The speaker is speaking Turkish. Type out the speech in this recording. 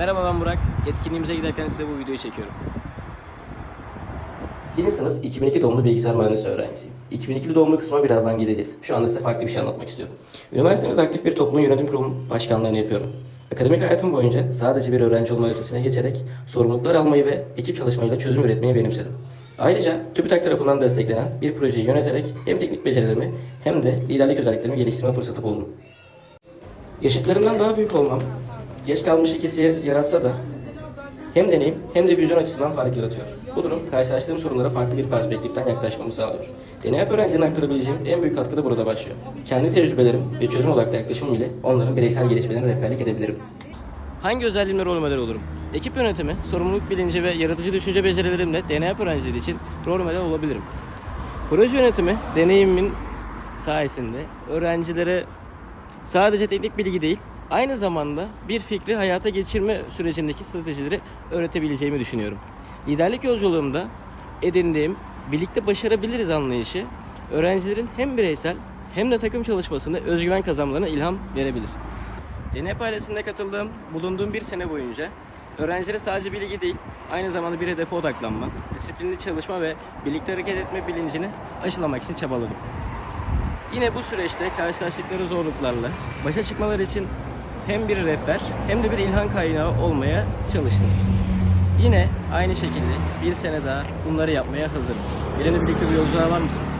Merhaba ben Burak. Etkinliğimize giderken size bu videoyu çekiyorum. 7. sınıf 2002 doğumlu bilgisayar mühendisliği öğrencisiyim. 2002'li doğumlu kısma birazdan gideceğiz. Şu anda size farklı bir şey anlatmak istiyorum. Üniversitemiz aktif bir toplum yönetim kurulu başkanlığını yapıyorum. Akademik hayatım boyunca sadece bir öğrenci olma ötesine geçerek sorumluluklar almayı ve ekip çalışmayla çözüm üretmeyi benimsedim. Ayrıca TÜBİTAK tarafından desteklenen bir projeyi yöneterek hem teknik becerilerimi hem de liderlik özelliklerimi geliştirme fırsatı buldum. Yaşıtlarımdan daha büyük olmam, geç kalmış ikisi yaratsa da hem deneyim hem de vizyon açısından fark yaratıyor. Bu durum karşılaştığım sorunlara farklı bir perspektiften yaklaşmamı sağlıyor. Deneyim öğrencilerine aktarabileceğim en büyük katkı da burada başlıyor. Kendi tecrübelerim ve çözüm odaklı yaklaşımım ile onların bireysel gelişmelerine rehberlik edebilirim. Hangi özelliğimle rol model olurum? Ekip yönetimi, sorumluluk bilinci ve yaratıcı düşünce becerilerimle DNAP öğrencileri için rol model olabilirim. Proje yönetimi, deneyimin sayesinde öğrencilere sadece teknik bilgi değil, aynı zamanda bir fikri hayata geçirme sürecindeki stratejileri öğretebileceğimi düşünüyorum. Liderlik yolculuğumda edindiğim birlikte başarabiliriz anlayışı öğrencilerin hem bireysel hem de takım çalışmasında özgüven kazanmalarına ilham verebilir. DNP ailesinde katıldığım, bulunduğum bir sene boyunca öğrencilere sadece bilgi değil, aynı zamanda bir hedefe odaklanma, disiplinli çalışma ve birlikte hareket etme bilincini aşılamak için çabaladım. Yine bu süreçte karşılaştıkları zorluklarla başa çıkmaları için hem bir rehber hem de bir ilham kaynağı olmaya çalıştım. Yine aynı şekilde bir sene daha bunları yapmaya hazırım. Benimle birlikte bu yolculuğa var mısınız?